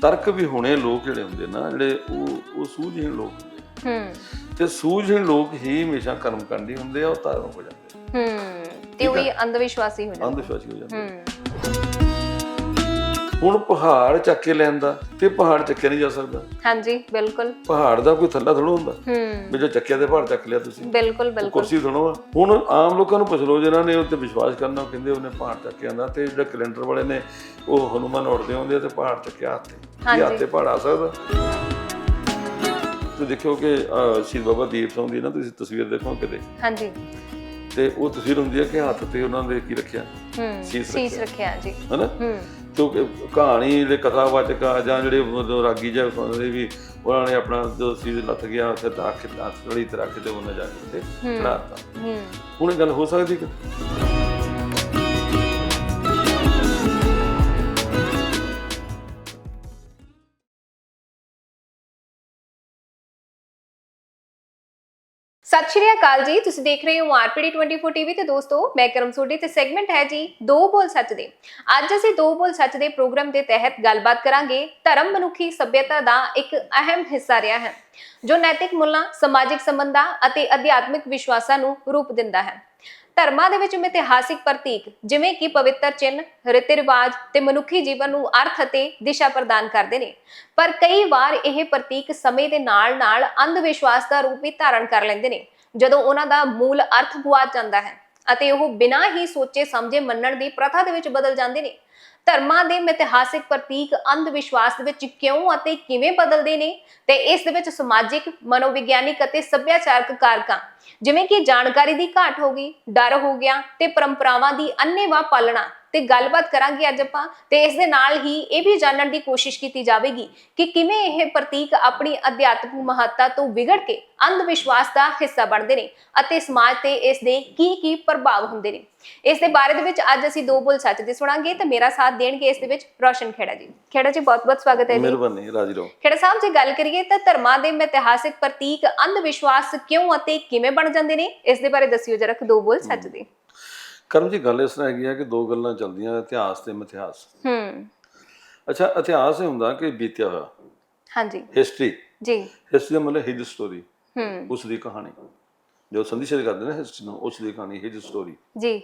ਤਰਕ ਵੀ ਹੋਣੇ ਲੋਕ ਜਿਹੜੇ ਹੁੰਦੇ ਨਾ ਜਿਹੜੇ ਉਹ ਉਹ ਸੂਝਹੀਣ ਲੋਕ ਹੁੰਦੇ ਹੂੰ। ਤੇ ਸੂਝਹੀਣ ਲੋਕ ਹੀ ਹਮੇਸ਼ਾ ਕਰਮ ਕਾਂਡੀ ਹੁੰਦੇ ਆ ਉਹ ਧਾਰਮਿਕ ਹੋ ਜਾਂਦੇ ਹੂੰ ਤੇ ਉਹੀ ਅੰਧ ਵਿਸ਼ਵਾਸੀ ਹੋ ਜਾਂਦਾ ਅੰਧਵਿਸ਼ਵਾਸੀ ਹੋ ਜਾਂਦੇ ਹੂੰ। ਹੁਣ ਪਹਾੜ ਚੱਕ ਕੇ ਲੈਂਦਾ ਤੇ ਪਹਾੜ ਚੱਕਿਆ ਨਹੀਂ ਜਾ ਸਕਦਾ। ਹਾਂਜੀ ਬਿਲਕੁਲ। ਪਹਾੜ ਦਾ ਕੋਈ ਥੱਲਾ ਥੜੋ ਹੁੰਦਾ। ਹੂੰ। ਵੀ ਜੋ ਚੱਕਿਆ ਤੇ ਪਹਾੜ ਚੱਕ ਲਿਆ ਤੁਸੀਂ। ਬਿਲਕੁਲ ਬਿਲਕੁਲ। ਕੁਰਸੀ ਥੜੋ ਹੁਣ ਆਮ ਲੋਕਾਂ ਨੂੰ ਪੁੱਛ ਲਓ ਜਿਹਨਾਂ ਨੇ ਉੱਤੇ ਵਿਸ਼ਵਾਸ ਕਰਨਾ ਕਹਿੰਦੇ ਉਹਨੇ ਪਹਾੜ ਚੱਕਿਆ ਆਂਦਾ ਤੇ ਜਿਹੜਾ ਕੈਲੰਡਰ ਵਾਲੇ ਨੇ ਉਹ ਹਨੂਮਾਨ ਉੜਦੇ ਹੁੰਦੇ ਆ ਤੇ ਪਹਾੜ ਚੱਕਿਆ ਹੱਥੇ ਹਾਂਜੀ। ਹੱਥੇ ਪਹਾੜ ਆ ਸਕਦਾ। ਤੁਸੀਂ ਦੇਖਿਓ ਕਿ ਸ਼ਹੀਦ ਬਾਬਾ ਦੀਪ ਸਿੰਘ ਦੀ ਨਾ ਤੁਸੀਂ ਤਸਵੀਰ ਦੇਖੋ ਕਿਤੇ। ਹਾਂਜੀ। ਤੇ ਉਹ ਤਸਵੀਰ ਹੁੰਦੀ ਹੈ ਕਿ ਹੱਥ ਤੇ ਉਹਨਾਂ ਦੇ ਕੀ ਰੱਖਿਆ? ਹੂੰ ਸੀਸ ਸੀਸ ਰੱਖਿਆ। ਜੀ ਹਨਾ? ਹੂੰ। ਕਿਉਂਕਿ ਕਹਾਣੀ ਜਿਹੜੇ ਕਥਾਵਾਚਕ ਆ ਜਾਂ ਜਿਹੜੇ ਰਾਗੀ ਜਾਂ ਸੁਣਦੇ ਵੀ ਉਹਨਾਂ ਨੇ ਆਪਣਾ ਜੋ ਸੀਜ਼ ਲੱਥ ਗਿਆ ਫਿਰ ਰੱਖ ਥੜੀ ਤੇ ਰੱਖ ਤੇ ਉਹਨਾਂ ਜਾ ਕੇ ਤੇ ਹੂੰ। ਹੁਣ ਇਹ ਗੱਲ ਹੋ ਸਕਦੀ ਕਿ? ਸਤਿ ਸ਼੍ਰੀ ਅਕਾਲ ਜੀ। ਤੁਸੀਂ ਦੇਖ ਰਹੇ ਹੋ ਆਰਪੀਡੀ 24 ਟੀਵੀ ਤੇ ਦੋਸਤੋ, ਮੈਂ ਕਰਮ ਸੋਢੀ ਤੇ ਸੈਗਮੈਂਟ ਹੈ ਜੀ ਦੋ ਬੋਲ ਸੱਚ ਦੇ। ਅੱਜ ਅਸੀਂ ਦੋ ਬੋਲ ਸੱਚ ਦੇ ਪ੍ਰੋਗਰਾਮ ਦੇ ਤਹਿਤ ਗੱਲਬਾਤ ਕਰਾਂਗੇ। ਧਰਮ ਮਨੁੱਖੀ ਸਭਿਅਤਾ ਦਾ ਇੱਕ ਅਹਿਮ ਹਿੱਸਾ ਰਿਹਾ ਹੈ, ਜੋ ਨੈਤਿਕ ਮੁੱਲਾਂ, ਸਮਾਜਿਕ ਸੰਬੰਧਾਂ ਅਤੇ ਅਧਿਆਤਮਿਕ ਵਿਸ਼ਵਾਸਾਂ ਨੂੰ ਰੂਪ ਦਿੰਦਾ ਹੈ। ਧਰਮਾਂ ਦੇ ਵਿੱਚ ਮਿਥਿਹਾਸਿਕ ਪ੍ਰਤੀਕ, ਜਿਵੇਂ ਕਿ ਪਵਿੱਤਰ ਚਿੰਨ੍ਹ, ਰੀਤੀ ਰਿਵਾਜ ਤੇ ਮਨੁੱਖੀ ਜੀਵਨ ਨੂੰ ਅਰਥ ਅਤੇ ਦਿਸ਼ਾ ਪ੍ਰਦਾਨ ਕਰਦੇ ਨੇ। ਪਰ ਕਈ ਵਾਰ ਇਹ ਪ੍ਰਤੀਕ ਸਮੇਂ ਦੇ ਨਾਲ-ਨਾਲ ਅੰਧ ਵਿਸ਼ਵਾਸ ਦਾ ਰੂਪ ਵੀ ਧਾਰਨ ਕਰ ਲੈਂਦੇ ਨੇ, ਜਦੋਂ ਉਹਨਾਂ ਦਾ ਮੂਲ ਅਰਥ ਗੁਆਚ ਜਾਂਦਾ ਹੈ ਅਤੇ ਉਹ ਬਿਨਾਂ ਹੀ ਸੋਚੇ ਸਮਝੇ ਮੰਨਣ ਦੀ ਪ੍ਰਥਾ ਦੇ ਵਿੱਚ ਬਦਲ ਜਾਂਦੇ ਨੇ। ਧਰਮਾਂ ਦੇ ਇਤਿਹਾਸਿਕ ਪ੍ਰਤੀਕ ਅੰਧ ਵਿਸ਼ਵਾਸ ਦੇ ਵਿੱਚ ਕਿਉਂ ਅਤੇ ਕਿਵੇਂ ਬਦਲਦੇ ਨੇ ਤੇ ਇਸ ਦੇ ਵਿੱਚ ਸਮਾਜਿਕ, ਮਨੋਵਿਗਿਆਨਿਕ ਅਤੇ ਸੱਭਿਆਚਾਰਕ ਕਾਰਕਾਂ, ਜਿਵੇਂ ਕਿ ਜਾਣਕਾਰੀ ਦੀ ਘਾਟ ਹੋ ਗਈ, ਡਰ ਹੋ ਗਿਆ ਤੇ ਪਰੰਪਰਾਵਾਂ ਦੀ ਅੰਨੇਵਾਹ ਪਾਲਣਾ। ਤੇ ਗੱਲਬਾਤ ਕਰਾਂਗੇ ਅੱਜ ਆਪਾਂ ਤੇ ਇਸ ਦੇ ਨਾਲ ਹੀ ਇਹ ਵੀ ਜਾਣਨ ਦੀ ਕੋਸ਼ਿਸ਼ ਕੀਤੀ ਜਾਵੇਗੀ ਕਿ ਕਿਵੇਂ ਇਹ ਪ੍ਰਤੀਕ ਆਪਣੀ ਅਧਿਆਤਮਿਕ ਮਹੱਤਤਾ ਤੋਂ ਵਿਗੜ ਕੇ ਅੰਧ ਵਿਸ਼ਵਾਸ ਦਾ ਹਿੱਸਾ ਬਣਦੇ ਨੇ ਅਤੇ ਸਮਾਜ ਤੇ ਇਸ ਦੇ ਕੀ ਕੀ ਪ੍ਰਭਾਵ ਹੁੰਦੇ ਨੇ। ਇਸ ਦੇ ਬਾਰੇ ਦੇ ਵਿੱਚ ਅੱਜ ਅਸੀਂ ਦੋ ਬੋਲ ਸੱਚ ਦੇ ਸੁਣਾਂਗੇ ਤੇ ਮੇਰਾ ਸਾਥ ਦੇਣਗੇ ਇਸ ਦੇ ਵਿੱਚ ਰੋਸ਼ਨ ਖੇੜਾ ਜੀ। ਖੇੜਾ ਜੀ ਬਹੁਤ ਬਹੁਤ ਸਵਾਗਤ ਹੈ ਜੀ। ਮਿਹਰਬਾਨੀ ਰਾਜੀ ਰਹੋ। ਖੇੜਾ ਸਾਹਿਬ ਜੇ ਗੱਲ ਕਰੀਏ ਤਾਂ ਧਰਮਾਂ ਦੇ ਮਿਥਿਹਾਸਿਕ ਪ੍ਰਤੀਕ ਅੰਧ ਵਿਸ਼ਵਾਸ ਕਿਉਂ ਅਤੇ ਕਿਵੇਂ ਬਣ ਜਾਂਦੇ ਨੇ? ਇਸ ਦੇ ਬਾਰੇ ਦੱਸਿਓ ਜਰਾ ਦੋ ਬੋਲ ਸੱਚ ਦੇ। ਕਰਮ ਜੀ ਗੱਲ ਇਸ ਤਰ੍ਹਾਂ ਹੈਗੀ ਆ ਕਿ ਦੋ ਗੱਲਾਂ ਚੱਲਦੀਆਂ ਇਤਿਹਾਸ ਤੇ ਮਿਥਿਹਾਸ। ਹੂੰ। ਅੱਛਾ ਇਤਿਹਾਸ ਇਹ ਹੁੰਦਾ ਕਿ ਬੀਤਿਆ ਹੋਇਆ। ਹਾਂਜੀ। ਹਿਸਟਰੀ ਜੀ। ਹਿਸਟਰੀ ਦਾ ਮਤਲਬ ਹਿਜ ਸਟੋਰੀ ਹੂੰ। ਉਸ ਦੀ ਕਹਾਣੀ। ਜੋ ਸੰਧੀ ਸ਼ੇਰ ਕਰਦੇ ਨੇ ਹਿਸਟਰੀ ਨੂੰ ਉਸ ਦੀ ਕਹਾਣੀ ਹਿਜ ਸਟੋਰੀ ਜੀ।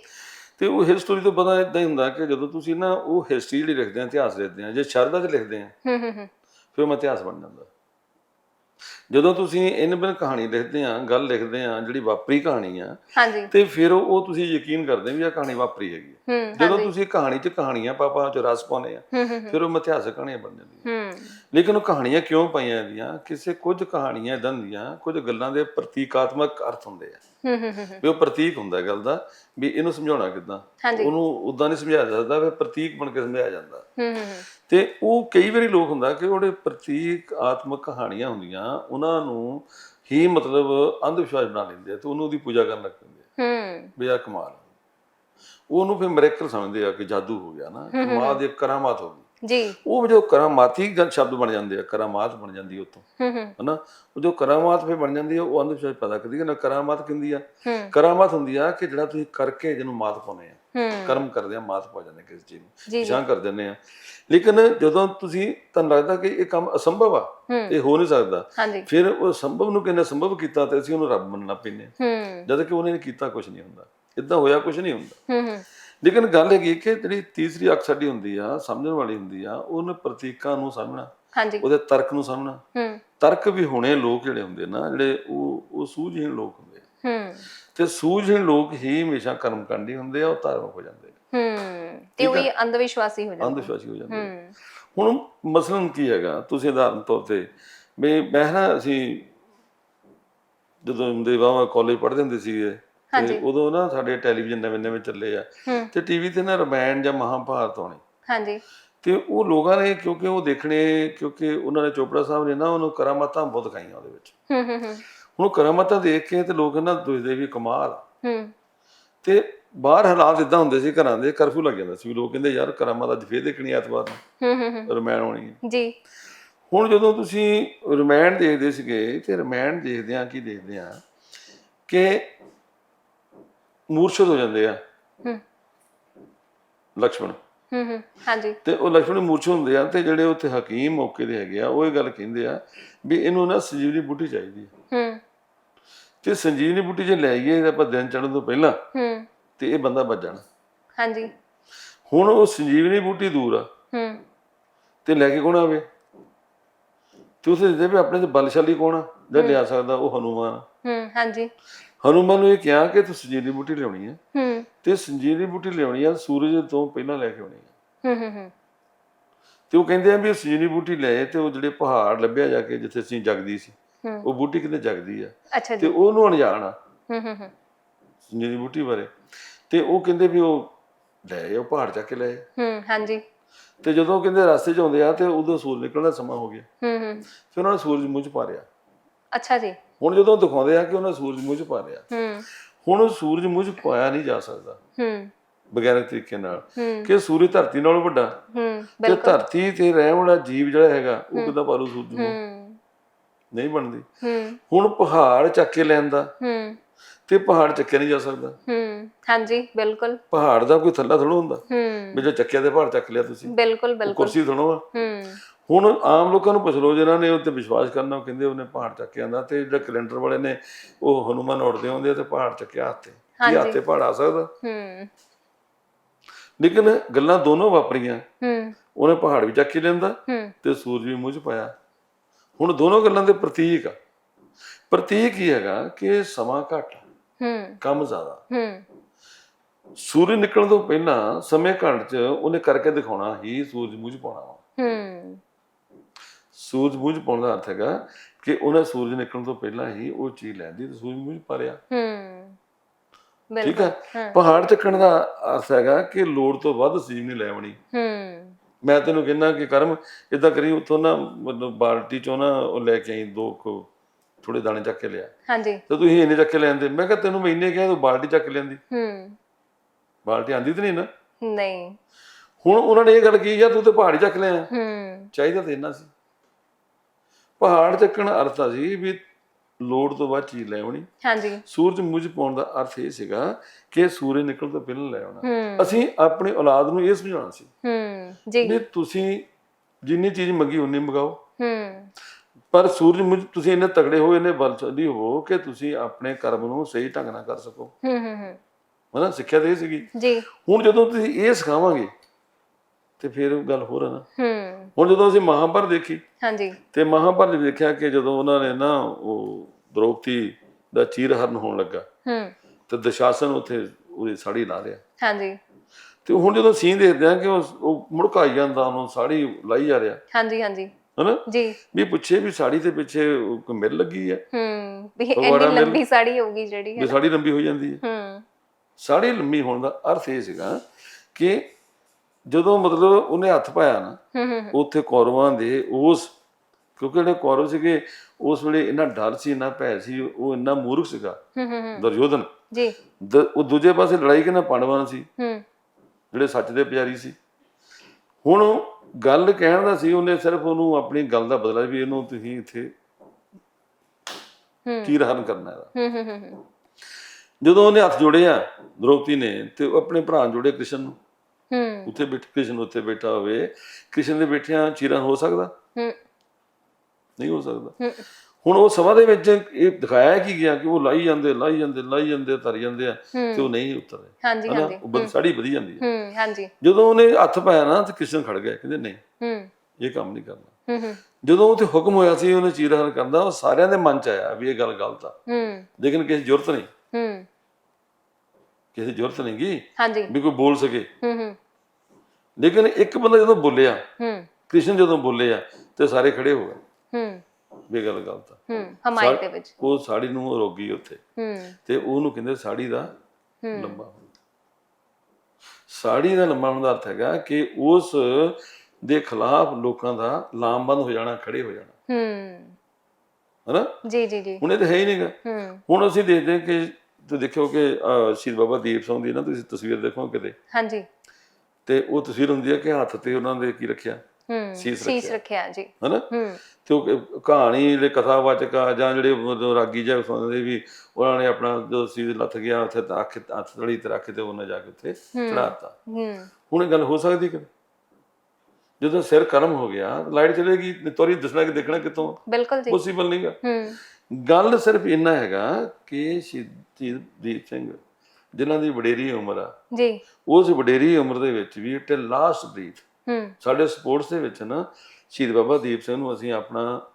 ਤੇ ਉਹ ਹਿਲ ਸਟੋਰੀ ਤੋਂ ਪਤਾ ਇਦਾਂ ਹੀ ਹੁੰਦਾ ਕਿ ਜਦੋਂ ਤੁਸੀਂ ਨਾ ਉਹ ਹਿਸਟਰੀ ਜਿਹੜੀ ਲਿਖਦੇ ਆ ਇਤਿਹਾਸ ਲਿਖਦੇ ਆ ਜੇ ਸ਼ਰਧਾ ਚ ਲਿਖਦੇ ਆ ਹੂੰ ਹੂੰ ਹੂੰ। ਫਿਰ ਉਹ ਇਤਿਹਾਸ ਬਣ ਜਾਂਦਾ। ਜਦੋਂ ਤੁਸੀਂ ਇਹਨਾਂ ਬਿਨ ਕਹਾਣੀ ਲਿਖਦੇ ਆ ਗੱਲ ਲਿਖਦੇ ਆ ਜਿਹੜੀ ਵਾਪਰੀ ਕਹਾਣੀ ਆ ਹਾਂਜੀ। ਤੇ ਫਿਰ ਉਹ ਉਹ ਤੁਸੀਂ ਯਕੀਨ ਕਰਦੇ ਵੀ ਆ ਕਹਾਣੀ ਵਾਪਰੀ ਹੈਗੀ। ਹੂੰ ਜਦੋਂ ਤੁਸੀਂ ਕਹਾਣੀ 'ਚ ਕਹਾਣੀਆਂ ਪਾਪਾ ਚ ਰਸ ਪਾਉਂਦੇ ਆ ਫਿਰ ਉਹ ਇਤਿਹਾਸਕ ਕਹਾਣੀਆਂ ਬਣ ਜਾਂਦੀਆਂ। ਹੂੰ। ਲੇਕਿਨ ਉਹ ਕਹਾਣੀਆਂ ਕਿਉਂ ਪਾਈਆਂ ਜਾਂਦੀਆਂ ਕਿਸੇ ਕੁਝ ਕਹਾਣੀਆਂ ਇਦਾਂ ਦੀਆਂ ਕੁਝ ਗੱਲਾਂ ਦੇ ਪ੍ਰਤੀਕਾਤਮਕ ਅਰਥ ਹੁੰਦੇ ਆ। ਹੂੰ ਹੂੰ ਹੂੰ ਵੀ ਉਹ ਪ੍ਰਤੀਕ ਹੁੰਦਾ ਗੱਲ ਦਾ ਵੀ ਇਹਨੂੰ ਸਮਝਾਉਣਾ ਕਿੱਦਾਂ? ਉਹਨੂੰ ਉਦਾਂ ਨਹੀਂ ਸਮਝਾਇਆ ਜਾਂਦਾ ਫਿਰ ਪ੍ਰਤੀਕ ਬਣ ਕੇ ਸਮਝਾਇਆ ਜਾਂਦਾ। ਹੂੰ ਹੂੰ ਹੂੰ। ਤੇ ਉਹ ਕਈ ਵਾਰੀ ਲੋਕ ਹੁੰਦਾ ਕਿ ਉਹਦੇ ਪ੍ਰਤੀਕ ਆਤਮਕ ਕਹਾਣੀਆਂ ਹੁੰਦੀਆਂ ਉਹਨਾਂ ਨੂੰ ਹੀ ਮਤਲਬ ਅੰਧ ਵਿਸ਼ਵਾਸ ਬਣਾ ਲੈਂਦੇ ਆ ਤੇ ਉਹਨੂੰ ਉਹਦੀ ਪੂਜਾ ਕਰਨ ਲੱਗ ਪੈਂਦੇ ਆ। ਹੂੰ। ਵੀ ਆ ਕਮਾਲ। ਉਹਨੂੰ ਫਿਰ ਮਿਰੇਕਲ ਸਮਝਦੇ ਆ ਕਿ ਜਾਦੂ ਹੋ ਗਿਆ ਨਾ। ਕਮਾਲ ਦੀ ਕਰਾਮਾਤ ਹੋ ਗਈ। ਜੀ। ਉਹ ਜੋ ਕਰਾਮਾਤੀ ਗੱਲ ਸ਼ਬਦ ਬਣ ਜਾਂਦੇ ਆ ਕਰਾਮਾਤ ਬਣ ਜਾਂਦੀ ਉਤੋਂ ਹਨਾ? ਉਹ ਜੋ ਕਰਾਮਾਤ ਫਿਰ ਬਣ ਜਾਂਦੀ ਆ ਉਹ ਅੰਧ ਵਿਸ਼ਵਾਸ ਪੈਦਾ ਕਰਦੀ ਹੈ ਨਾ ਕਰਾਮਾਤ ਕਹਿੰਦੀ ਆ? ਕਰਾਮਾਤ ਹੁੰਦੀ ਆ ਕਿ ਜਿਹੜਾ ਤੁਸੀਂ ਕਰਕੇ ਜਿਹਨੂੰ ਮਾਤ ਪਾਉਂਦੇ ਆ। ਕਰਮ ਕਰਦੇ ਆ ਮਾਤ ਪਾ ਜਾਂਦੇ ਕਿਸੇ ਚੀਜ਼ ਨੂੰ। ਜੀ ਕਰ ਦਿੰਦੇ ਆ। ਲੇਕਿਨ ਜਦੋਂ ਤੁਸੀਂ ਤੁਹਾਨੂੰ ਲੱਗਦਾ ਕਿ ਇਹ ਕੰਮ ਅਸੰਭਵ ਆ ਇਹ ਹੋ ਨਹੀਂ ਸਕਦਾ। ਫਿਰ ਉਹ ਸੰਭਵ ਨੂੰ ਕਿੰਨੇ ਸੰਭਵ ਕੀਤਾ ਤੇ ਅਸੀਂ ਉਹਨੂੰ ਰੱਬ ਮੰਨਣਾ ਪੈਂਦੇ। ਜਦ ਕਿ ਉਹਨੇ ਕੀਤਾ ਕੁਝ ਨਹੀਂ ਹੁੰਦਾ। ਇਦਾਂ ਹੋਇਆ ਕੁਝ ਨਹੀਂ ਹੁੰਦਾ। ਲੇਕਿਨ ਗੱਲ ਹੈਗੀ ਕਿ ਜਿਹੜੀ ਤੀਸਰੀ ਅੱਖ ਸਾਡੀ ਹੁੰਦੀ ਆ ਸਮਝਣ ਵਾਲੀ ਹੁੰਦੀ ਆ ਉਹਨੇ ਪ੍ਰਤੀਕਾਂ ਨੂੰ ਸਮਝਣਾ ਹਾਂਜੀ। ਉਹਦੇ ਤਰਕ ਨੂੰ ਸਮਝਣਾ ਹੂੰ। ਤਰਕ ਵੀ ਹੋਣੇ ਲੋਕ ਜਿਹੜੇ ਹੁੰਦੇ ਨਾ ਜਿਹੜੇ ਉਹ ਉਹ ਸੂਝਹੀਣ ਲੋਕ ਹੁੰਦੇ। ਹੂੰ। ਤੇ ਸੂਝਹੀਣ ਲੋਕ ਹੀ ਹਮੇਸ਼ਾ ਕਰਮ ਕਾਂਡੀ ਹੁੰਦੇ ਆ ਉਹ ਧਾਰਮਿਕ ਹੋ ਜਾਂਦੇ ਹੂੰ। ਤੇ ਉਹੀ ਅੰਧ ਵਿਸ਼ਵਾਸੀ ਹੋ ਜਾਂਦਾ ਅੰਧ ਵਿਸ਼ਵਾਸੀ ਹੋ ਜਾਂਦੇ ਹੂੰ। ਹੁਣ ਮਸਲਨ ਕੀ ਹੈਗਾ? ਤੁਸੀਂ ਉਦਾਹਰਨ ਤੌਰ ਤੇ ਵੀ ਮੈਂ ਨਾ ਅਸੀਂ ਜਦੋਂ ਹੁੰਦੇ ਵਾਵਾ ਕਾਲਜ ਪੜ੍ਹਦੇ ਹੁੰਦੇ ਸੀਗੇ ਤੇ ਉਦੋਂ ਨਾ ਸਾਡੇ ਟੈਲੀਵਿਜ਼ਨ ਨਵੇਂ ਨਵੇਂ ਚੱਲੇ ਆ। ਤੇ ਟੀਵੀ ਤੇ ਨਾ ਰਮਾਇਣ ਜਾਂ ਮਹਾਭਾਰਤ ਆਉਣੀ। ਹਾਂਜੀ। ਤੇ ਉਹ ਲੋਕਾਂ ਨੇ ਕਿਉਂਕਿ ਉਹ ਦੇਖਣੇ ਕਿਉਂਕਿ ਉਹਨਾਂ ਨੇ ਚੋਪੜਾ ਸਾਹਿਬ ਨੇ ਨਾ ਉਹਨੂੰ ਕਰਾਮਾਤਾਂ ਬਹੁਤ ਦਿਖਾਈਆਂ ਉਹਦੇ ਵਿੱਚ। ਹੂੰ ਹੂੰ ਹੂੰ। ਹੁਣ ਕਰਾਮਾਤਾਂ ਦੇਖ ਕੇ ਤੇ ਲੋਕ ਨਾ ਦੁਜਦੇ ਵੀ ਕਮਾਲ। ਹੂੰ। ਤੇ ਬਾਹਰ ਹਾਲਾਤ ਇਦਾਂ ਹੁੰਦੇ ਸੀ ਘਰਾਂ ਦੇ ਕਰਫਿਊ ਲੱਗ ਜਾਂਦਾ ਸੀ ਲੋਕ ਕਹਿੰਦੇ ਯਾਰ ਕਰਾਮਾਤ ਅੱਜ ਫੇਰ ਦੇਖਣੀ ਐਤਵਾਰ ਹੂੰ ਹੂੰ ਹੂੰ। ਨੂੰ ਰਮਾਇਣ ਹੋਣੀ ਹੈ ਜੀ। ਹੁਣ ਜਦੋਂ ਤੁਸੀਂ ਰਮਾਇਣ ਦੇਖਦੇ ਸੀਗੇ ਤੇ ਰਮਾਇਣ ਦੇਖਦੇ ਆ ਕੀ ਦੇਖਦੇ ਆ ਕਿ ਮੂਰਛਦ ਹੋ ਜਾਂਦੇ ਆ। ਹੂੰ। ਲਕਸ਼ਮਣ। ਹੂੰ ਹੂੰ। ਹਾਂਜੀ। ਤੇ ਉਹ ਲక్ష్ਮਣ ਮੂਰਛ ਹੁੰਦੇ ਆ ਤੇ ਜਿਹੜੇ ਉੱਥੇ ਹਕੀਮ ਮੌਕੇ ਦੇ ਹੈਗੇ ਆ ਉਹ ਇਹ ਗੱਲ ਕਹਿੰਦੇ ਆ ਵੀ ਇਹਨੂੰ ਨਾ ਸੰਜੀਵਨੀ ਬੂਟੀ ਚਾਹੀਦੀ ਹੈ ਹੂੰ। ਤੇ ਸੰਜੀਵਨੀ ਬੂਟੀ ਜੇ ਲੈ ਆਈਏ ਤਾਂ ਆਪਾਂ ਦਿਨ ਚੜ੍ਹਨ ਤੋਂ ਪਹਿਲਾਂ ਹੂੰ। ਤੇ ਇਹ ਬੰਦਾ ਬਚ ਜਾਣਾ। ਹਾਂਜੀ। ਹੁਣ ਉਹ ਸੰਜੀਵਨੀ ਬੂਟੀ ਦੂਰ ਆ। ਹੂੰ। ਤੇ ਲੈ ਕੇ ਕੌਣ ਆਵੇ? ਤੇ ਉਸੇ ਦੇ ਵੀ ਆਪਣੇ ਤੇ ਬਲਸ਼ਾਲੀ ਕੌਣ ਆ? ਜਿਹੜਾ ਲਿਆ ਸਕਦਾ ਉਹ ਹਨੂਮਾਨ। ਹੂੰ ਹਾਂਜੀ। ਹਨੂਮਾਨ ਨੂੰ ਇਹ ਕਿਹਾ ਕਿ ਤੂੰ ਸੰਜੀਵਨੀ ਬੂਟੀ ਲਿਆਉਣੀ ਹੈ ਹੂੰ। ਤੇ ਸੰਜੀਵਨੀ ਬੂਟੀ ਲਿਆਉਣੀ ਆ ਸੂਰਜ ਤੋਂ ਪਹਿਲਾਂ ਲੈ ਕੇ ਆਉਣੀ ਹੂੰ ਹੂੰ ਹੂੰ। ਤੇ ਉਹ ਕਹਿੰਦੇ ਆ ਵੀ ਸੰਜੀਵਨੀ ਬੂਟੀ ਲਏ ਤੇ ਉਹ ਜਿਹੜੇ ਪਹਾੜ ਲੱਭਿਆ ਜਾ ਕੇ ਜਿੱਥੇ ਅਸੀਂ ਜਗਦੀ ਸੀ। ਉਹ ਬੂਟੀ ਕਿਤੇ ਜਗਦੀ ਆ। ਤੇ ਉਹਨੂੰ ਅਣਜਾਣ ਆ। ਹੂੰ ਹੂੰ ਹੂੰ। ਸੰਜੀਵਨੀ ਬੂਟੀ ਬਾਰੇ। ਤੇ ਉਹ ਕਹਿੰਦੇ ਵੀ ਉਹ ਲੈ ਉਹ ਪਹਾੜ ਚੱਕ ਕੇ ਲਏ ਹੂੰ ਹਾਂਜੀ। ਤੇ ਜਦੋਂ ਕਹਿੰਦੇ ਰਸਤੇ 'ਚ ਆਉਂਦੇ ਆ ਤੇ ਉਦੋਂ ਸੂਰਜ ਨਿਕਲਣ ਦਾ ਸਮਾਂ ਹੋ ਗਿਆ। ਹੂੰ ਹੂੰ। ਫਿਰ ਉਹਨਾਂ ਨੇ ਸੂਰਜ ਮੂੰਹ 'ਚ ਪਾ ਲਿਆ। ਅੱਛਾ ਜੀ। ਹੁਣ ਜਦੋਂ ਦਿਖਾਉਂਦੇ ਆ ਕਿ ਉਹਨਾਂ ਸੂਰਜ ਮੂੰਹ 'ਚ ਪਾ ਲਿਆ। ਹੂੰ। ਹੁਣ ਉਹ ਸੂਰਜ ਮੂੰਹ 'ਚ ਪਾਇਆ ਨਹੀਂ ਜਾ ਸਕਦਾ। ਹੂੰ। ਵਿਗਿਆਨਕ ਤਰੀਕੇ ਨਾਲ। ਕਿ ਸੂਰਜ ਧਰਤੀ ਨਾਲੋਂ ਵੱਡਾ। ਹੂੰ ਤੇ ਧਰਤੀ ਤੇ ਰਹਿਣ ਵਾਲਾ ਜੀਵ ਜਿਹੜਾ ਹੈਗਾ ਉਹ ਕਿਦਾਂ ਪਾਲੂ ਸੂਰਜ ਨੂੰ? ਹੂੰ। ਨਹੀਂ ਬਣਦੀ। ਹੂੰ। ਹੁਣ ਪਹਾੜ ਚੱਕ ਕੇ ਲੈਂਦਾ ਹੂੰ। ਤੇ ਪਹਾੜ ਚੱਕਿਆ ਨਹੀਂ ਜਾ ਸਕਦਾ। ਹੂੰ। ਹਾਂਜੀ ਬਿਲਕੁਲ। ਪਹਾੜ ਦਾ ਕੋਈ ਥੱਲਾ ਥੋੜਾ ਹੁੰਦਾ। ਹੂੰ। ਵੀ ਜੋ ਚੱਕਿਆ ਤੇ ਪਹਾੜ ਚੱਕ ਲਿਆ ਤੁਸੀਂ। ਬਿਲਕੁਲ ਬਿਲਕੁਲ। ਕੁਰਸੀ ਥੋੜਾ ਹੂੰ। ਹੁਣ ਆਮ ਲੋਕਾਂ ਨੂੰ ਪੁੱਛ ਲਓ ਜਿਨ੍ਹਾਂ ਨੇ ਉੱਤੇ ਵਿਸ਼ਵਾਸ ਕਰਨਾ ਉਹ ਕਹਿੰਦੇ ਉਹਨੇ ਪਹਾੜ ਚੱਕਿਆ ਆਂਦਾ ਤੇ ਜਿਹੜਾ ਕੈਲੰਡਰ ਵਾਲੇ ਨੇ ਉਹ ਹਨੂਮਾਨ ਉੜਦੇ ਹੁੰਦੇ ਆ ਤੇ ਪਹਾੜ ਚੱਕਿਆ ਹੱਥੇ। ਕੀ। ਹੱਥੇ ਪਹਾੜ ਆ ਸਕਦਾ? ਹੂੰ। ਲੇਕਿਨ ਗੱਲਾਂ ਦੋਨੋਂ ਵਾਪਰੀਆਂ। ਹੂੰ। ਉਹਨੇ ਪਹਾੜ ਵੀ ਚੱਕ ਕੇ ਲੈਂਦਾ ਤੇ ਸੂਰਜ ਵੀ ਮੂੰਹ 'ਚ ਪਾਇਆ। ਹੁਣ ਦੋਨੋਂ ਗੱਲਾਂ ਦੇ ਪ੍ਰਤੀਕ ਆ। ਪ੍ਰਤੀਕ ਹੀ ਹੈਗਾ ਕਿ ਸਮਾਂ ਘੱਟ ਹੂੰ। ਕੰਮ ਜ਼ਿਆਦਾ ਹੂੰ। ਸੂਰਜ ਨਿਕਲਣ ਤੋਂ ਪਹਿਲਾਂ ਸਮੇਂ ਘੱਟ 'ਚ ਉਹਨੇ ਕਰਕੇ ਦਿਖਾਉਣਾ ਹੀ ਸੂਰਜ ਮੂੰਹ 'ਚ ਪਾਉਣਾ। ਹੂੰ। 'ਚ ਪਾਉਣ ਦਾ ਅਰਥ ਹੈਗਾ ਕਿ ਉਹਨੇ ਸੂਰਜ ਨਿਕਲਣ ਤੋਂ ਪਹਿਲਾਂ ਹੀ ਉਹ ਚੀਜ਼ ਲੈਂਦੀ ਤੇ 'ਚ ਪਾ ਲਿਆ ਹੂੰ ਠੀਕ ਹੈ। ਪਹਾੜ ਚੱਕਣ ਦਾ ਅਰਥ ਹੈਗਾ ਕਿ ਲੋੜ ਤੋਂ ਵੱਧ ਚੀਜ਼ ਨਹੀਂ ਲੈ ਆਉਣੀ। ਹੂੰ। ਮੈਂ ਤੈਨੂੰ ਕਹਿੰਦਾ ਕਿ ਕਰਮ ਇਦਾਂ ਕਰੀ ਉੱਥੋਂ ਨਾ ਮਤਲਬ ਬਾਲਟੀ ਚੋਂ ਨਾ ਉਹ ਲੈ ਕੇ ਆਈ ਦੋ ਕੁ ਥੋੜੇ ਦਾਣੇ ਚੱਕ ਕੇ ਲਿਆ। ਹਾਂਜੀ। ਤੇ ਤੁਸੀਂ ਇੰਨੇ ਚੱਕ ਕੇ ਲੈਂਦੇ ਮੈਂ ਕਿਹਾ ਤੈਨੂੰ ਮੈਂ ਇੰਨੇ ਕਿਹਾ ਤੂੰ ਬਾਲਟੀ ਚੱਕ ਲੈਂਦੀ ਹੂੰ। ਬਾਲਟੀ ਆਂਦੀ ਤੇ ਨਹੀਂ ਨਾ? ਨਹੀਂ। ਹੁਣ ਉਹਨਾਂ ਨੇ ਇਹ ਗੱਲ ਕੀ ਯਾਰ ਤੂੰ ਤੇ ਪਹਾੜ ਚੱਕ ਲਿਆ। ਹੂੰ। ਚਾਹੀਦਾ ਤੇ ਇੰਨਾ ਸੀ। ਪਹਾੜ ਚੱਕਣ ਦਾ ਅਰਥ ਆ ਸੀ ਵੀ ਲੋੜ ਤੋਂ ਵੱਧ ਚੀਜ਼ ਲੈ ਆਉਣੀ। ਹਾਂਜੀ। ਸੂਰਜ 'ਚ ਪਾਉਣ ਦਾ ਅਰਥ ਇਹ ਸੀਗਾ ਕਿ ਸੂਰਜ ਨਿਕਲਣ ਤੋਂ ਪਹਿਲਾਂ ਲੈ ਆਉਣਾ। ਅਸੀਂ ਆਪਣੀ ਔਲਾਦ ਨੂੰ ਇਹ ਸਮਝਾਉਣਾ ਸੀ ਹੂੰ ਜੀ। ਵੀ ਤੁਸੀਂ ਜਿੰਨੀ ਚੀਜ਼ ਮੰਗੀ ਉਨੀ ਮੰਗਾਓ। ਹੂੰ। ਪਰ ਸੂਰਜ ਮੁਝ ਤੁਸੀਂ ਇੰਨੇ ਤਗੜੇ ਹੋ ਇੰਨੇ ਬਲਸ਼ਾਲੀ ਹੋ ਕਿ ਤੁਸੀਂ ਆਪਣੇ ਕਰਮ ਨੂੰ ਸਹੀ ਢੰਗ ਨਾਲ ਕਰ ਸਕੋ। ਹੂੰ ਹੂੰ ਹੂੰ। ਹਨਾ ਸਿੱਖਿਆ ਇਹ ਸੀਗੀ। ਜੀ। ਹੁਣ ਜਦੋਂ ਤੁਸੀਂ ਇਹ ਸਿਖਾਵਾਂਗੇ ਤੇ ਫਿਰ ਗੱਲ ਹੋਰ ਹੈ ਨਾ। ਹੂੰ। ਹੁਣ ਜਦੋਂ ਅਸੀਂ ਮਹਾਭਾਰਤ ਦੇਖੀ ਹਾਂਜੀ। ਤੇ ਮਹਾਭਾਰਤ ਵਿੱਚ ਦੇਖਿਆ ਕਿ ਜਦੋਂ ਉਹਨਾਂ ਨੇ ਨਾ ਉਹ ਦ੍ਰੋਪਦੀ ਦਾ ਚੀਰਹਰਨ ਹੋਣ ਲੱਗਾ ਹੂੰ। ਤੇ ਦਸ਼ਾਸਨ ਉੱਥੇ ਉਹਦੀ ਸਾੜੀ ਲਾ ਲਿਆ। ਹਾਂਜੀ। ਤੇ ਹੁਣ ਜਦੋਂ ਸੀਨ ਦੇਖਦੇ ਆ ਕਿ ਉਹ ਉਹ ਮੁੜਕਾਈ ਜਾਂਦਾ ਉਹਨੂੰ ਸਾੜੀ ਲਾਈ ਜਾ ਰਿਹਾ। ਹਾਂਜੀ ਹਾਂਜੀ। ਹਨਾ? ਜੀ। ਵੀ ਪੁੱਛੇ ਵੀ ਸਾੜੀ ਦੇ ਪਿੱਛੇ ਉਹ ਕੋਈ ਮਿਲ ਲੱਗੀ ਹੈ ਹੂੰ। ਵੀ ਇੰਨੀ ਮਿਲ- ਲੰਬੀ ਸਾੜੀ ਹੋਊਗੀ ਜਿਹੜੀ ਹੈ ਵੀ ਸਾੜੀ ਲੰਬੀ ਹੋ ਜਾਂਦੀ ਹੈ। ਹੂੰ। ਸਾੜੀ ਲੰਮੀ ਹੋਣ ਦਾ ਅਰਥ ਇਹ ਸੀਗਾ ਕਿ ਜਦੋਂ ਮਤਲਬ ਉਹਨੇ ਹੱਥ ਪਾਇਆ ਨਾ ਉੱਥੇ ਕੌਰਵਾਂ ਦੇ ਉਸ ਕਿਉਂਕਿ ਜਿਹੜੇ ਕੌਰਵ ਸੀਗੇ ਉਸ ਵੇਲੇ ਇੰਨਾ ਡਰ ਸੀ ਇੰਨਾ ਭੈ ਸੀ ਉਹ ਇੰਨਾ ਮੂਰਖ ਸੀਗਾ ਦੁਰਯੋਧਨ। ਜੀ। ਉਹ ਦੂਜੇ ਪਾਸੇ ਲੜਾਈ ਕਿਹਨਾਂ ਪਾਂਡਵਾਂ ਨਾਲ ਸੀ। ਹੂੰ। ਜਿਹੜੇ ਸੱਚ ਦੇ ਪੁਜਾਰੀ ਸੀ। ਹੁਣ ਗੱਲ ਕਹਿਣ ਦਾ ਸੀ ਉਹਨੇ ਸਿਰਫ ਉਹਨੂੰ ਆਪਣੀ ਗੱਲ ਦਾ ਬਦਲਾ ਵੀ ਇਹਨੂੰ ਤੁਸੀਂ ਇੱਥੇ ਹੂੰ। ਕੀ ਰਹਿਣ ਕਰਨਾ ਹੂੰ ਹੂੰ ਹੂੰ ਹੂੰ। ਜਦੋਂ ਉਹਨੇ ਹੱਥ ਜੋੜਿਆ ਦ੍ਰੋਪਦੀ ਨੇ ਤੇ ਆਪਣੇ ਭਰਾ ਜੋੜੇ ਕ੍ਰਿਸ਼ਨ ਨੂੰ। ਹੂੰ। ਉੱਥੇ ਬੈਠ ਕ੍ਰਿਸ਼ਨ ਉੱਥੇ ਬੈਠਾ ਹੋਵੇ ਕ੍ਰਿਸ਼ਨ ਦੇ ਬੈਠਿਆਂ ਚੀਰਨ ਹੋ ਸਕਦਾ? ਹੂੰ। ਨਹੀਂ ਹੋ ਸਕਦਾ। ਹੁਣ ਉਹ ਸਭਾ ਦੇ ਵਿੱਚ ਇਹ ਦਿਖਾਇਆ ਕੀ ਗਿਆ ਕਿ ਉਹ ਲਾਈ ਜਾਂਦੇ ਲਾਈ ਜਾਂਦੇ ਲਾਈ ਜਾਂਦੇ ਧਰ ਜਾਂਦੇ ਆ ਤੇ ਉਹ ਨਹੀਂ ਉਤਰਦੇ ਹਾਂਜੀ ਹਾਂਜੀ। ਉਹ ਬਦ ਸਾੜੀ ਵਧੀ ਜਾਂਦੀ ਹੈ ਹੂੰ ਹਾਂਜੀ। ਜਦੋਂ ਉਹਨੇ ਹੱਥ ਪਾਇਆ ਨਾ ਤੇ ਕ੍ਰਿਸ਼ਨ ਖੜ ਗਿਆ ਕਹਿੰਦੇ ਨਹੀਂ ਹੂੰ। ਇਹ ਕੰਮ ਨਹੀਂ ਕਰਨਾ। ਹੂੰ ਹੂੰ। ਜਦੋਂ ਉਹ ਤੇ ਹੁਕਮ ਹੋਇਆ ਸੀ ਉਹਨੇ ਚੀਰਹਰਨ ਕਰਦਾ ਉਹ ਸਾਰਿਆਂ ਦੇ ਮਨ ਚ ਆਇਆ ਵੀ ਇਹ ਗੱਲ ਗਲਤ ਆ। ਹੂੰ। ਲੇਕਿਨ ਕਿਸੇ ਦੀ ਜ਼ਰੂਰਤ ਨਹੀਂ। ਹੂੰ। ਕਿਸੇ ਜ਼ਰੂਰਤ ਨਹੀਂ ਗੀ ਹਾਂਜੀ। ਵੀ ਕੋਈ ਬੋਲ ਸਕੇ। ਹੂੰ ਹੂੰ। ਲੇਕਿਨ ਇੱਕ ਬੰਦਾ ਜਦੋਂ ਬੋਲਿਆ ਹੂੰ। ਕ੍ਰਿਸ਼ਨ ਜਦੋਂ ਬੋਲੇ ਆ ਤੇ ਸਾਰੇ ਖੜੇ ਹੋ ਗਏ। ਹੂੰ। ਵੀ ਗੱਲ ਗਲਤ ਆ। ਹੂੰ ਹਮਾਇਤ ਦੇ ਵਿੱਚ। ਉਹ ਸਾੜੀ ਨੂੰ ਰੋਗੀ ਉੱਥੇ। ਹੂੰ। ਤੇ ਉਹਨੂੰ ਕਹਿੰਦੇ ਸਾੜੀ ਦਾ ਲੰਬਾ। ਸਾੜੀ ਦਾ ਲੰਬਾ ਹੋਣ ਦਾ ਅਰਥ ਹੈਗਾ ਕਿ ਉਸ ਦੇ ਖਿਲਾਫ ਲੋਕਾਂ ਦਾ ਲਾਮਬੰਦ ਹੋ ਜਾਣਾ ਖੜੇ ਹੋ ਜਾਣਾ। ਹੂੰ। ਹੈਨਾ? ਜੀ ਜੀ ਜੀ। ਹੁਣ ਇਹ ਤਾਂ ਹੈ ਹੀ ਨਹੀਂਗਾ। ਹੂੰ। ਹੁਣ ਅਸੀਂ ਦੇਖਦੇ ਹਾਂ ਕਿ ਤੁਸੀਂ ਦੇਖਿਓ ਕਿ ਸ਼ਹੀਦ ਬਾਬਾ ਦੀਪ ਸਿੰਘ ਦੀ ਨਾ ਤੁਸੀਂ ਤਸਵੀਰ ਦੇਖੋ ਕਿਤੇ। ਹਾਂਜੀ। ਤੇ ਉਹ ਤਸਵੀਰ ਹੁੰਦੀ ਹੈ ਕਿ ਹੱਥ ਤੇ ਉਹਨਾਂ ਦੇ ਕੀ ਰੱਖਿਆ? ਹੂੰ ਸੀਸ ਸੀਸ ਰੱਖਿਆ। ਜੀ। ਹਨਾ? ਤੇ ਉਹ ਕਹਾਣੀ ਜਿਹੜੇ ਕਥਾਵਾਚਕ ਆ ਜਾਂ ਜਿਹੜੇ ਰਾਗੀ ਜਾਂ ਸੁਣਦੇ ਵੀ ਉਹਨਾਂ ਨੇ ਆਪਣਾ ਜੋ ਸੀ ਲੱਥ ਗਿਆ ਉੱਥੇ ਅੱਖ ਹੱਥ ਤਲੀ ਤੇ ਰੱਖ ਤੇ ਉਹਨਾਂ ਜਾ ਕੇ ਉੱਥੇ ਚੜਾਤਾ ਹੂੰ। ਹੁਣ ਇਹ ਗੱਲ ਹੋ ਸਕਦੀ ਕਿ ਜਦੋਂ ਸਿਰ ਕਰਮ ਹੋ ਗਿਆ ਲਾਈਟ ਚਲੇਗੀ ਤੋਰੀ ਦਿਸਣਾ ਕਿ ਦੇਖਣਾ ਕਿੱਥੋਂ ਬਿਲਕੁਲ ਜੀ। ਪੋਸੀਬਲ ਨਹੀਂਗਾ ਹੂੰ। ਗੱਲ ਸਿਰਫ ਇੰਨਾ ਹੈਗਾ ਕਿ ਸ਼ਹੀਦ ਦੀਪ ਸਿੰਘ ਜਿਨ੍ਹਾਂ ਦੀ ਵਡੇਰੀ ਉਮਰ ਆ ਜੀ। ਉਸ ਵਡੇਰੀ ਉਮਰ ਦੇ ਵਿੱਚ ਵੀ ਟੇ ਲਾਸਟ ਬਰੀਥ ਹੂੰ। ਸਾਡੇ ਸਪੋਰਟਸ ਦੇ ਵਿੱਚ ਨਾ ਸ਼ਹੀਦ ਬਾਬਾ ਦੀਪ ਸਿੰਘ ਨੂੰ ਅਸੀਂ ਆਪਣਾ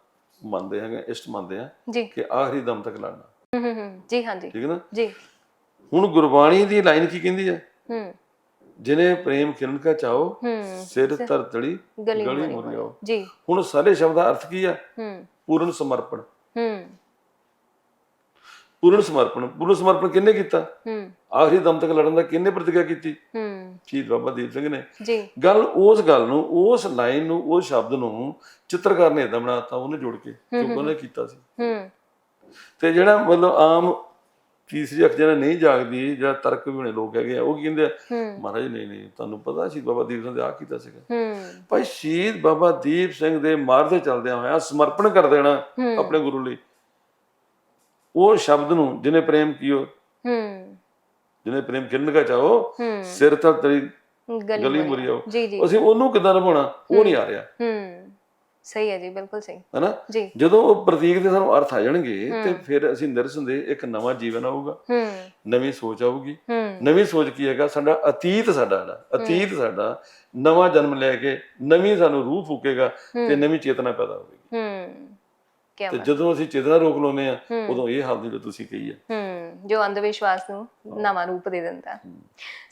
ਮੰਨਦੇ ਹਾਂਗੇ ਇਸ਼ਟ ਮੰਨਦੇ ਹਾਂ ਜੀ। ਕਿ ਆਖਰੀ ਦਮ ਤੱਕ ਲੜਨਾ। ਹੂੰ ਹੂੰ ਹੂੰ। ਜੀ ਠੀਕ ਹੈ ਨਾ? ਜੀ। ਹੁਣ ਗੁਰਬਾਣੀ ਦੀ ਲਾਈਨ ਕੀ ਕਹਿੰਦੀ ਹੈ? ਹੂੰ। ਜਿਨੇ ਪ੍ਰੇਮ ਕਿਰਨ ਕਾ ਚਾਓ ਹੂੰ। ਸਿਰ ਧਰ ਤੜੀ ਗਲੀ ਗਲੀ ਮੁਰੀ ਮੁਰਿਓ ਜੀ। ਹੁਣ ਸਾਰੇ ਸ਼ਬਦ ਦਾ ਅਰਥ ਕੀ ਆ? ਹੂੰ। ਪੂਰਨ ਸਮਰਪਣ। ਹੂੰ। ਪੂਰਨ ਸਮਰਪਣ ਪੂਰਨ ਸਮਰਪਣ ਕਿਹਨੇ ਕੀਤਾ? ਹੂੰ। ਆਖਰੀ ਦਮ ਤੱਕ ਲੜਨ ਦਾ ਕਿਹਨੇ ਪ੍ਰਤੀਗਿਆ ਕੀਤੀ? ਹੂੰ। ਸ਼ਹੀਦ ਬਾਬਾ ਦੀਪ ਸਿੰਘ ਨੇ। ਜੀ। ਗੱਲ ਉਸ ਗੱਲ ਨੂੰ ਉਸ ਲਾਈਨ ਨੂੰ ਉਸ ਸ਼ਬਦ ਨੂੰ ਚਿੱਤਰਕਾਰ ਨੇ ਇਦਾਂ ਬਣਾਤਾ ਉਹਨੇ ਜੋੜ ਕੇ ਕਿਉਂਕਿ ਉਹਨੇ ਕੀਤਾ ਸੀ। ਹੂੰ। ਤੇ ਜਿਹੜਾ ਮਤਲਬ ਆਮ ਤੀਸਰੀ ਅੱਖ ਜਿਹੜਾ ਨਹੀਂ ਜਾਗਦੀ ਜਿਹੜਾ ਤਰਕ ਵੀ ਹੋਣੇ ਲੋਕ ਹੈਗੇ ਆ ਉਹ ਕਹਿੰਦੇ ਆ? ਮਹਾਰਾਜ ਨਹੀਂ ਨਹੀਂ ਤੁਹਾਨੂੰ ਪਤਾ ਸ਼ਹੀਦ ਬਾਬਾ ਦੀਪ ਸਿੰਘ ਨੇ ਆ ਕੀਤਾ ਸੀਗਾ। ਹੂੰ। ਭਾਈ ਸ਼ਹੀਦ ਬਾਬਾ ਦੀਪ ਸਿੰਘ ਦੇ ਮਾਰਦੇ ਚੱਲਦਿਆਂ ਹੋਇਆ ਸਮਰਪਣ ਕਰ ਦੇਣਾ ਆਪਣੇ ਗੁਰੂ ਲਈ। ਉਹ ਸ਼ਬਦ ਨੂੰ ਜਿਹਨੇ ਪ੍ਰੇਮ ਕੀਓ ਹੂੰ। ਜਿਹਨੇ ਪ੍ਰੇਮ ਕਿਰਨ ਕਾ ਚਾਹੋ ਹੂੰ। ਸਿਰ ਤਾਂ ਤੇਰੀ ਗਲੀ ਗਲੀ ਮੁਰੀ ਮੁਰੀਓ ਅਸੀਂ ਉਹਨੂੰ ਕਿੱਦਾਂ ਨਿਭਾਉਣਾ? ਉਹ ਨਹੀਂ ਆ ਰਿਹਾ। ਹੂੰ। ਸਹੀ ਹੈ ਜੀ ਬਿਲਕੁਲ ਸਹੀ। ਹੈਨਾ? ਜੀ। ਜਦੋਂ ਉਹ ਪ੍ਰਤੀਕ ਦੇ ਸਾਨੂੰ ਅਰਥ ਆ ਜਾਣਗੇ ਤੇ ਫਿਰ ਅਸੀਂ ਨਿਰਸੰਦੇ ਇੱਕ ਨਵਾਂ ਜੀਵਨ ਆਊਗਾ। ਹੂੰ। ਨਵੀਂ ਸੋਚ ਆਊਗੀ। ਹੂੰ। ਨਵੀਂ ਸੋਚ ਕੀ ਹੈਗਾ? ਸਾਡਾ ਅਤੀਤ ਸਾਡਾ ਜਿਹੜਾ ਅਤੀਤ ਸਾਡਾ ਨਵਾਂ ਜਨਮ ਲੈ ਕੇ ਨਵੀਂ ਸਾਨੂੰ ਰੂਹ ਫੂਕੇਗਾ ਤੇ ਨਵੀਂ ਚੇਤਨਾ ਪੈਦਾ ਹੋਵੇਗੀ। ਹੂੰ। ਤੇ ਜਦੋਂ ਅਸੀਂ ਚੇਤਨਾ ਰੋਕ ਲਾਉਂਦੇ ਆ ਉਦੋਂ ਇਹ ਹਾਲ ਜੋ ਤੁਸੀਂ ਕਹੀ ਹੂੰ। ਜੋ ਅੰਧ ਵਿਸ਼ਵਾਸ ਨੂੰ ਨਵਾਂ ਰੂਪ ਦੇ ਦਿੰਦਾ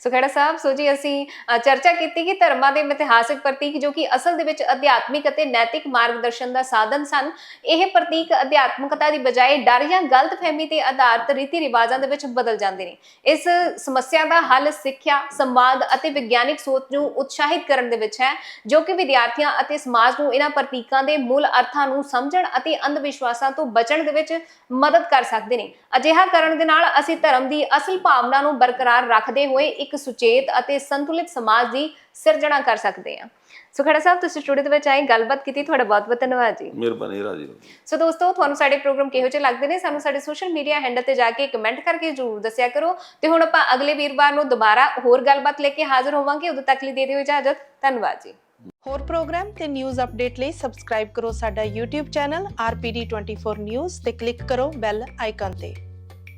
ਸੋ ਖੜਾ ਸਾਹਿਬ ਸੋ ਜੀ ਅਸੀਂ ਚਰਚਾ ਕੀਤੀ ਕਿ ਧਰਮਾਂ ਦੇ ਮਿਥਿਹਾਸਿਕ ਪ੍ਰਤੀਕ ਜੋ ਕਿ ਅਸਲ ਦੇ ਵਿੱਚ ਅਧਿਆਤਮਿਕ ਅਤੇ ਨੈਤਿਕ ਮਾਰਗਦਰਸ਼ਨ ਦਾ ਸਾਧਨ ਸਨ ਇਹ ਪ੍ਰਤੀਕ ਅਧਿਆਤਮਕਤਾ ਦੀ ਬਜਾਏ ਡਰ ਜਾਂ ਗਲਤਫਹਿਮੀ ਤੇ ਆਧਾਰਿਤ ਰੀਤੀ ਰਿਵਾਜਾਂ ਦੇ ਵਿੱਚ ਬਦਲ ਜਾਂਦੇ ਨੇ। ਇਸ ਸਮੱਸਿਆ ਦਾ ਹੱਲ ਸਿੱਖਿਆ ਸੰਵਾਦ ਅਤੇ ਵਿਗਿਆਨਿਕ ਸੋਚ ਨੂੰ ਉਤਸ਼ਾਹਿਤ ਕਰਨ ਦੇ ਵਿੱਚ ਹੈ ਜੋ ਕਿ ਵਿਦਿਆਰਥੀਆਂ ਅਤੇ ਸਮਾਜ ਨੂੰ ਇਹਨਾਂ ਪ੍ਰਤੀਕਾਂ ਦੇ ਮੂਲ ਅਰਥਾਂ ਨੂੰ ਸਮਝਣ ਅਤੇ ਅੰਧ ਵਿਸ਼ਵਾਸਾਂ ਤੋਂ ਬਚਣ ਦੇ ਵਿੱਚ ਮਦਦ ਕਰ ਸਕਦੇ ਨੇ। ਅਜਿਹਾ ਕਰਨ ਦੇ ਨਾਲ ਅਸੀਂ ਧਰਮ ਦੀ ਅਸਲ ਭਾਵਨਾ ਨੂੰ ਬਰਕਰਾਰ ਰੱਖਦੇ ਹੋਏ ਇੱਕ ਸੁਚੇਤ ਅਤੇ ਸੰਤੁਲਿਤ ਸਮਾਜ ਦੀ ਸਿਰਜਣਾ ਕਰ ਸਕਦੇ ਹਾਂ। ਸੋ ਖੜਾ ਸਾਹਿਬ ਤੁਸੀਂ ਸਟੂਡੀਓ ਦੇ ਵਿੱਚ ਆਏ ਗੱਲਬਾਤ ਕੀਤੀ ਤੁਹਾਡਾ ਬਹੁਤ ਬਹੁਤ ਧੰਨਵਾਦ ਜੀ। ਮਿਹਰਬਾਨੀ ਰਾਜੀ। ਸੋ ਦੋਸਤੋ ਤੁਹਾਨੂੰ ਸਾਡੇ ਪ੍ਰੋਗਰਾਮ ਕਿਹੋ ਜਿਹੇ ਲੱਗਦੇ ਨੇ ਸਾਨੂੰ ਸਾਡੇ ਸੋਸ਼ਲ ਮੀਡੀਆ ਹੈਂਡਲ ਤੇ ਜਾ ਕੇ ਕਮੈਂਟ ਕਰਕੇ ਜਰੂਰ ਦੱਸਿਆ ਕਰੋ। ਤੇ ਹੁਣ ਆਪਾਂ ਅਗਲੇ ਵੀਰਵਾਰ ਨੂੰ ਦੁਬਾਰਾ ਹੋਰ ਗੱਲਬਾਤ ਲੈ ਕੇ ਹਾਜ਼ਰ ਹੋਵਾਂਗੇ ਉਦੋਂ ਤੱਕ ਲਈ ਦੇ ਦਿਓ ਇਜਾਜ਼ਤ। ਧੰਨਵਾਦ ਜੀ। ਹੋਰ ਪ੍ਰੋਗਰਾਮ ਤੇ ਨਿਊਜ਼ ਅਪਡੇਟ ਲਈ ਸਬਸਕ੍ਰਾਈਬ ਕਰੋ ਸਾਡਾ YouTube ਚੈਨਲ RPD24 News ਤੇ ਕਲਿੱਕ ਕਰੋ ਬੈਲ ਆਈਕਨ ਤੇ।